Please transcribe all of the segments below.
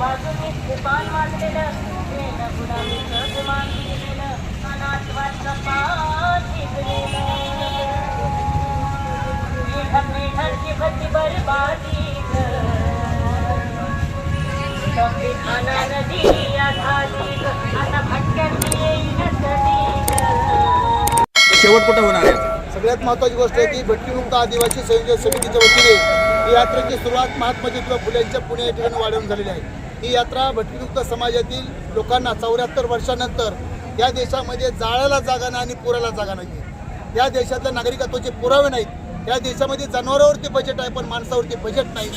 बाजूने गुमान मानलेलं वेण गुणामीचं गुमान केलेलं अनाथवाचं पान टिकलेलं मेढ मेढांची भरती बरबादी संविधाना नदी झाली आता भटक्यांची येईन शेवट कुठं होणार आहे? सगळ्यात महत्त्वाची गोष्ट आहे की भटकीमुक्त आदिवासी संयोजन समितीच्या वतीने ही यात्रेची सुरुवात महात्मा ज्योतिबा फुले यांच्या पुणे या ठिकाणी वाढवून झालेली आहे. ही यात्रा भटकीमुक्त समाजातील लोकांना चौऱ्याहत्तर वर्षानंतर या देशामध्ये जाळाला जागा नाही आणि पुराला जागा नाही. आहे या देशातल्या नागरिकत्वाचे पुरावे नाहीत. या देशामध्ये जनावरांवरती बजेट आहे पण माणसावरती बजेट नाही.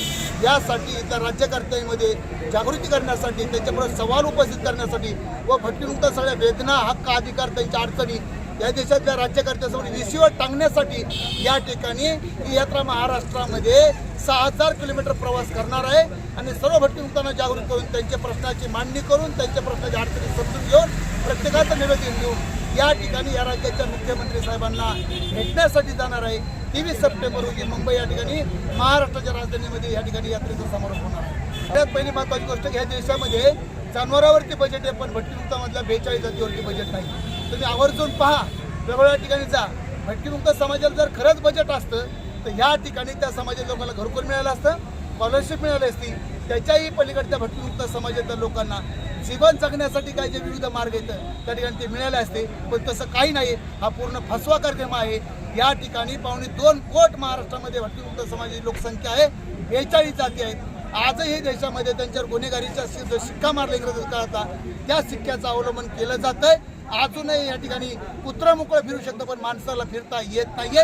यासाठी इथल्या राज्यकर्त्यांमध्ये जागृती करण्यासाठी त्यांच्याबरोबर सवाल उपस्थित करण्यासाठी व भटकीमुक्त सगळ्या वेदना हक्क अधिकार त्यांच्या अडचणी या देशातल्या राज्यकर्त्यासमोर विसीवर टांगण्यासाठी या ठिकाणी ही यात्रा महाराष्ट्रामध्ये सहा हजार किलोमीटर प्रवास करणार आहे. आणि सर्व भटकीमुक्तांना जागरूक करून त्यांच्या प्रश्नाची मांडणी करून त्यांच्या प्रश्नाची अडचणी समजून घेऊन प्रत्येकाचं निवेदन देऊन या ठिकाणी या राज्याच्या मुख्यमंत्री साहेबांना भेटण्यासाठी जाणार आहे. तेवीस सप्टेंबर रोजी मुंबई या ठिकाणी महाराष्ट्राच्या राजधानीमध्ये या ठिकाणी यात्रेचा समारोप होणार आहे. सगळ्यात पहिली महत्त्वाची गोष्ट ह्या देशामध्ये जनावरावरती बजेट आहे पण भट्टीमुक्तामधल्या बेचाळीस जातीवरती बजेट नाही. तुम्ही आवर्जून पहा वेगवेगळ्या ठिकाणी जा. भटकीमुक्त समाजाला जर खरंच बजेट असतं तर ह्या ठिकाणी त्या समाजाच्या लोकांना घरकुल मिळालं असतं स्कॉलरशिप मिळाली असती. त्याच्याही पलीकडच्या भटकीमुक्त समाजातल्या लोकांना जीवन जगण्यासाठी काय जे विविध मार्ग आहेत त्या ठिकाणी ते मिळाले असते. पण तसं काही नाही हा पूर्ण फसवा कार्यक्रम आहे. या ठिकाणी पावणे दोन कोट महाराष्ट्रामध्ये भटकीमुक्त समाजाची लोकसंख्या आहे बेचाळीस जाती आहेत. आजही देशामध्ये त्यांच्यावर गुन्हेगारीचा जो शिक्का मारला इंग्रज काळाचा त्या शिक्क्याचं अवलंबन केलं जातंय. अजूनही या ठिकाणी कुत्रा मोकळं फिरू शकतं पण माणसाला फिरता येत नाहीये.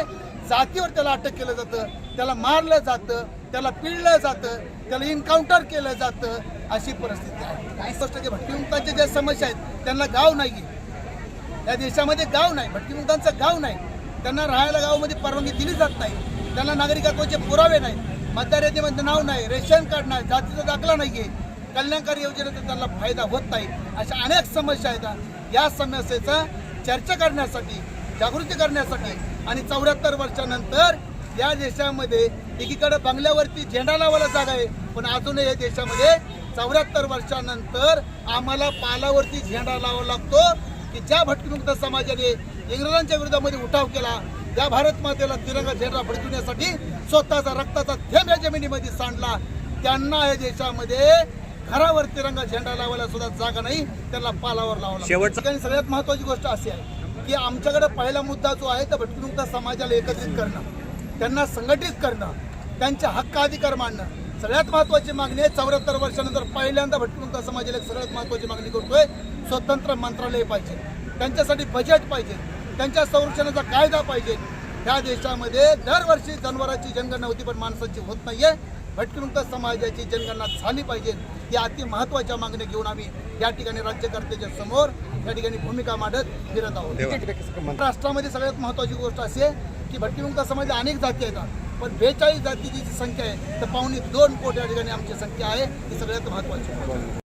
जातीवर त्याला अटक केलं जातं त्याला मारलं जातं त्याला पिळलं जातं त्याला इन्काउंटर केलं जातं अशी परिस्थिती आहे. काही गोष्ट की भटकीमुक्तांच्या ज्या समस्या आहेत त्यांना गाव नाही या देशामध्ये गाव नाही भटकीमुक्तांचं गाव नाही. त्यांना राहायला गावामध्ये परवानगी दिली जात नाही. त्यांना नागरिकत्वाचे पुरावे नाही मतदार यादीमध्ये नाव नाही रेशन कार्ड नाही जातीचा दाखला नाही आहे कल्याणकारी योजनेचा त्यांना फायदा होत नाही अशा अनेक समस्या आहेत. या समस्येचा चर्चा करण्यासाठी जागृती करण्यासाठी आणि चौऱ्याहत्तर वर्षानंतर या देशामध्ये एकीकडे बंगल्यावरती झेंडा लावायला जागा आहे पण अजूनही या देशामध्ये चौऱ्याहत्तर वर्षानंतर आम्हाला पालावरती झेंडा लावावा लागतो की ज्या भटकीमुक्त समाजाने इंग्रजांच्या विरोधामध्ये उठाव केला त्या भारत मातेला तिरंगा झेंडा फडकवण्यासाठी स्वतःचा रक्ताचा थेंब या जमिनीमध्ये सांडला. त्यांना या देशामध्ये घरावर तिरंगा झेंडा लावायला सुद्धा जागा नाही त्यांना पालावर लावला शेवटचं- ठिकाणी सगळ्यात महत्वाची गोष्ट अशी आहे की आमच्याकडे पहिला मुद्दा जो आहे तो भटकीमुक्त समाजाला एकत्रित करणं. त्यांना संघटित करणं त्यांचे हक्क अधिकार मांडणं. सगळ्यात महत्वाची मागणी आहे चौऱ्याहत्तर वर्षानंतर पहिल्यांदा भटकीमुक्त समाजाला एक सगळ्यात महत्वाची मागणी करतोय स्वतंत्र मंत्रालय पाहिजे. त्यांच्यासाठी बजेट पाहिजे. त्यांच्या संरक्षणाचा कायदा पाहिजे. ह्या देशामध्ये दरवर्षी जनावरांची जनगणना होती पण माणसाची होत नाहीये. भटकीमुक्त समाजाची जनगणना झाली पाहिजे. या अति महत्त्वाच्या मागण्या घेऊन आम्ही या ठिकाणी राज्यकर्त्याच्या समोर या ठिकाणी भूमिका मांडत फिरत आहोत. राष्ट्रामध्ये सगळ्यात महत्वाची गोष्ट अशी आहे की भटकीमुक्त समाज अनेक जाती आहेत. पण बेचाळीस जातीची जी संख्या आहे तर पावणे दोन कोटी या ठिकाणी आमची संख्या आहे. ही सगळ्यात महत्वाची